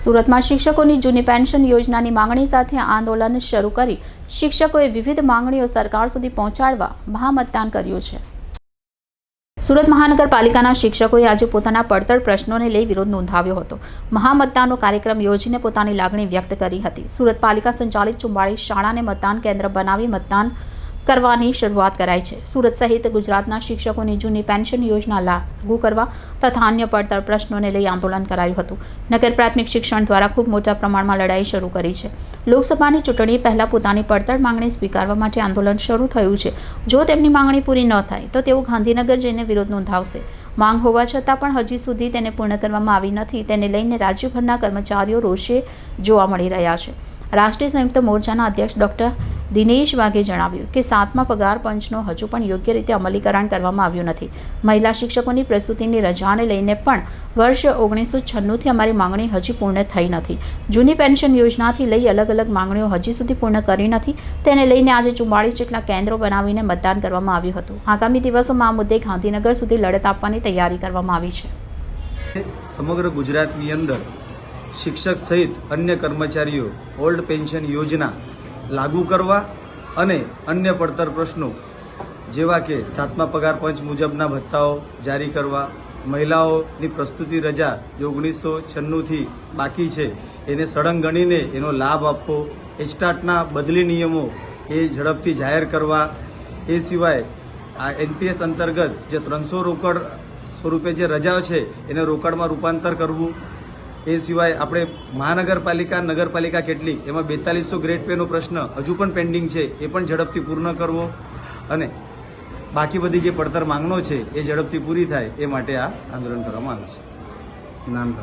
સુરતમાં શિક્ષકોની જૂની પેન્શન યોજનાની માંગણી સાથે આંદોલન શરૂ કરી શિક્ષકોએ વિવિધ માંગણીઓ સરકાર સુધી પહોંચાડવા મહામતદાન કર્યું છે. સુરત મહાનગરપાલિકાના શિક્ષકોએ આજે પોતાના પડતર પ્રશ્નોને લઈ વિરોધ નોંધાવ્યો હતો. મહામતદાનનો કાર્યક્રમ યોજીને પોતાની લાગણી વ્યક્ત કરી હતી. સુરત પાલિકા સંચાલિત ચુમ્બાળીસ શાળાને મતદાન કેન્દ્ર બનાવી મતદાન કરવાની શરૂઆત કરાઈ છે. સુરત સહિત ગુજરાતના શિક્ષકોની જૂની પેન્શન યોજના લાગુ કરવા તથા અન્ય પડતર પ્રશ્નોને લઈ આંદોલન કરાયું હતું. નગર પ્રાથમિક શિક્ષણ દ્વારા ખૂબ મોટા પ્રમાણમાં લડાઈ શરૂ કરી છે. લોકસભાની ચૂંટણી પહેલાં પોતાની પડતર માંગણી સ્વીકારવા માટે આંદોલન શરૂ થયું છે. જો તેમની માંગણી પૂરી ન થાય, તો તેઓ ગાંધીનગર જઈને વિરોધ નોંધાવશે. માંગ હોવા છતાં પણ હજી સુધી તેને પૂર્ણ કરવામાં આવી નથી. તેને લઈને રાજ્યભરના કર્મચારીઓ રોષે જોવા મળી રહ્યા છે. રાષ્ટ્રીય સંયુક્ત મોરચાના અધ્યક્ષ ડૉક્ટર દિનેશ વાઘે જણાવ્યું કે સાતમા પગાર પંચનો હજુ પણ યોગ્ય રીતે અમલીકરણ કરવામાં આવ્યું નથી. મહિલા શિક્ષકોની પ્રસૂતિની રજાને લઈને પણ વર્ષ ઓગણીસો છન્નુંથી અમારી માંગણી હજી પૂર્ણ થઈ નથી. જૂની પેન્શન યોજનાથી લઈ અલગ અલગ માંગણીઓ હજી સુધી પૂર્ણ કરી નથી. તેને લઈને આજે ચુમ્માળીસ જેટલા કેન્દ્રો બનાવીને મતદાન કરવામાં આવ્યું હતું. આગામી દિવસોમાં આ મુદ્દે ગાંધીનગર સુધી લડત આપવાની તૈયારી કરવામાં આવી છે. સમગ્ર ગુજરાતની અંદર શિક્ષક સહિત અન્ય કર્મચારીઓ ઓલ્ડ પેન્શન યોજના લાગુ કરવા અને અન્ય પડતર પ્રશ્નો, જેવા કે સાતમા પગાર પંચ મુજબના ભથ્થાઓ જારી કરવા, મહિલાઓની પ્રસ્તુતિ રજા જે ઓગણીસો છન્નુંથી બાકી છે, એને સળંગ ગણીને એનો લાભ આપવો એસ્ટાટના બદલી નિયમો એ ઝડપથી જાહેર કરવા, એ સિવાય આ એનપીએસ અંતર્ગત જે ત્રણસો રોકડ સ્વરૂપે જે રજાઓ છે, એને રોકડમાં રૂપાંતર કરવું એ સિવાય આપણે મહાનગરપાલિકા, નગરપાલિકા કેટલી, એમાં બેતાલીસો ગ્રેડ પેનો પ્રશ્ન હજુ પણ પેન્ડિંગ છે, એ પણ ઝડપથી પૂર્ણ કરવો અને બાકી બધી જે પડતર માંગણો છે, એ ઝડપથી પૂરી થાય, એ માટે આ આંદોલન કરવામાં આવે છે. નામ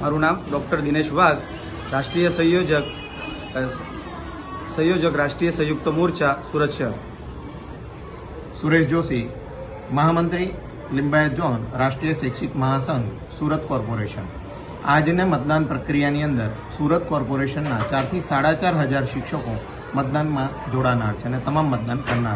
મારું નામ ડૉક્ટર દિનેશ વાઘ, રાષ્ટ્રીય સંયોજક સંયોજક રાષ્ટ્રીય સંયુક્ત મોરચા, સુરત શહેર. સુરેશ જોશી, મહામંત્રી લિંબાયત ઝોન રાષ્ટ્રીય શૈક્ષિક મહાસંઘ, સુરત કોર્પોરેશન. આજના મતદાન પ્રક્રિયાની અંદર સુરત કોર્પોરેશનના ચારથી સાડા ચાર હજાર શિક્ષકો મતદાનમાં જોડાનાર છે અને તમામ મતદાન કરનાર